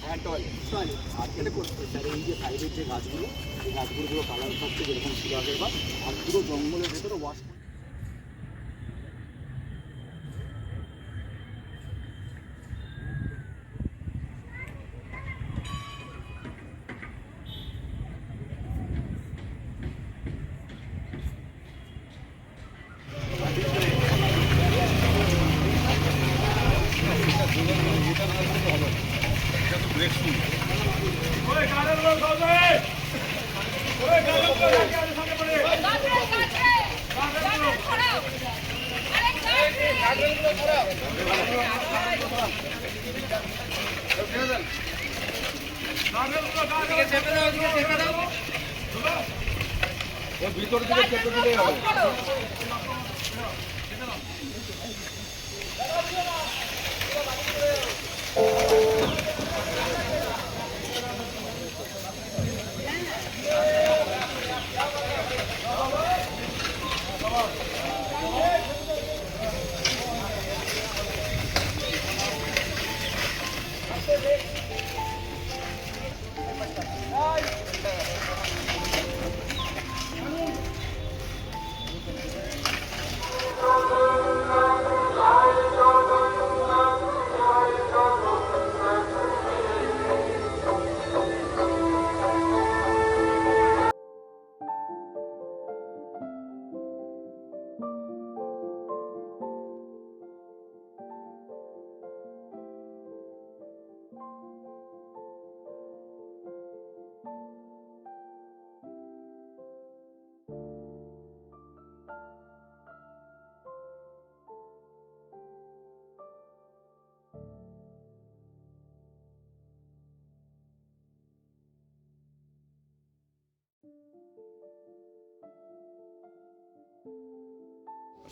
হ্যাঁ টয়লেট আর করতে স্যার যে সাইডের যে গাছগুলো, এই গাছগুলো কালার থাকছে যেরকম আগের বার আর পুরো জঙ্গলের ভেতরে ওয়াশ ভিতর দিকে চেপে দিলে হবে।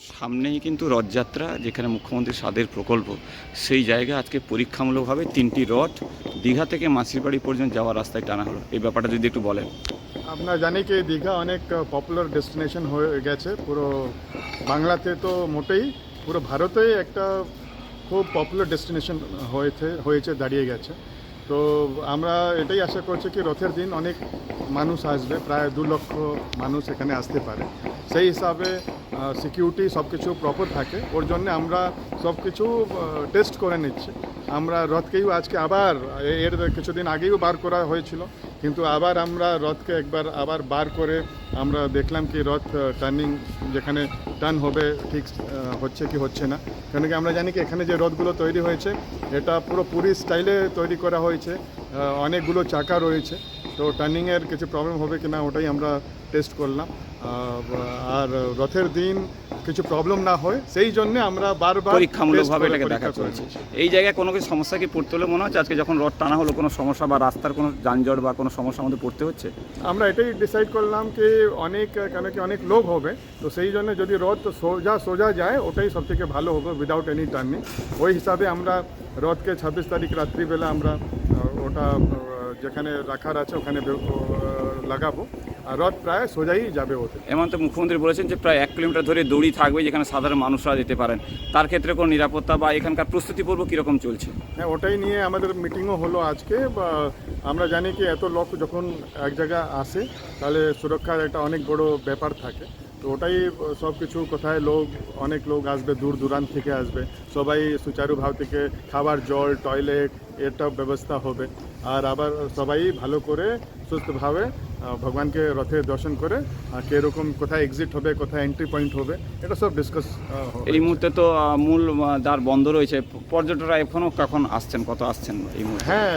সামনেই কিন্তু রথযাত্রা, যেখানে মুখ্যমন্ত্রী স্বাদের প্রকল্প, সেই জায়গায় আজকে পরীক্ষামূলকভাবে তিনটি রথ দীঘা থেকে মাসির বাড়ি পর্যন্ত যাওয়ার রাস্তায় টানা হলো। এই ব্যাপারটা যদি একটু বলেন। আপনারা জানি কি, দীঘা অনেক পপুলার ডেস্টিনেশন হয়ে গেছে। পুরো বাংলাতে তো মোটেই, পুরো ভারতে একটা খুব পপুলার ডেস্টিনেশন হয়েছে হয়েছে, দাঁড়িয়ে গেছে। তো আমরা এটাই আশা করছি কি রথের দিন অনেক মানুষ আসবে, প্রায় দু লক্ষ মানুষ এখানে আসতে পারে। সেই হিসাবে সিকিউরিটি সব কিছু প্রপার থাকে। ওর জন্য আমরা সব কিছু টেস্ট করে নিচ্ছি। আমরা রথকেও আজকে আবার, এর কিছুদিন আগেও বার করা হয়েছিল, কিন্তু আবার আমরা রথকে একবার আবার বার করে আমরা দেখলাম কি রথ টার্নিং যেখানে টার্ন হবে, ঠিক হচ্ছে কি হচ্ছে না। কেন কি আমরা জানি কি এখানে যে রথগুলো তৈরি হয়েছে, এটা পুরো পুরী স্টাইলে তৈরি করা হয়েছে অনেকগুলো চাকা রয়েছে। তো টার্নিংয়ের কিছু প্রবলেম হবে কি না ওটাই আমরা টেস্ট করলাম। আর রথের দিন কিছু প্রবলেম না হয় সেই জন্য আমরা বারবার পরীক্ষামূলকভাবে এটাকে দেখা পরীক্ষা করে চলছে এই জায়গায় কোনো কিছু সমস্যা কি পড়তে হলে মনে হচ্ছে? আজকে যখন রথ টানা হলো কোনো সমস্যা বা রাস্তার কোনো যানজট বা কোনো সমস্যার মধ্যে পড়তে হচ্ছে? আমরা এটাই ডিসাইড করলাম কি অনেক কেন কি অনেক লোক হবে তো সেই জন্য যদি রথ সোজা সোজা যায় ওটাই সব থেকে ভালো হবে উইদাউট এনি টার্নিং ওই হিসাবে আমরা রথকে ছাব্বিশ তারিখ রাত্রিবেলা আমরা ওটা যেখানে রাখার আছে ওখানে লাগাবো। আর রথ প্রায় সোজাই যাবে ওতে। এমন তো মুখ্যমন্ত্রী বলেছেন যে প্রায় এক কিলোমিটার ধরে দড়ি থাকবে যেখানে সাধারণ মানুষরা যেতে পারেন। তার ক্ষেত্রে কোনো নিরাপত্তা বা এখানকার প্রস্তুতি পূর্ব কীরকম চলছে? হ্যাঁ ওটাই নিয়ে আমাদের মিটিংও হলো আজকে। বা আমরা জানি কি এত লোক যখন এক জায়গায় আসে তাহলে সুরক্ষার একটা অনেক বড় ব্যাপার থাকে। তো ওটাই সব কিছু কোথায় লোক অনেক লোক আসবে দূর দূরান্ত থেকে আসবে। সবাই সুচারুভাব থেকে খাবার জল টয়লেট এটাও ব্যবস্থা হবে। আর আবার সবাই ভালো করে সুস্থভাবে ভগবানকে রথে দর্শন করে আর কীরকম কোথায় এক্সিট হবে কোথায় এন্ট্রি পয়েন্ট হবে এটা সব ডিসকাস এই মুহূর্তে তো মূল দ্বার বন্ধ রয়েছে। পর্যটকরা এখনও কখন আসছেন কত আসছেন এই মুহূর্তে? হ্যাঁ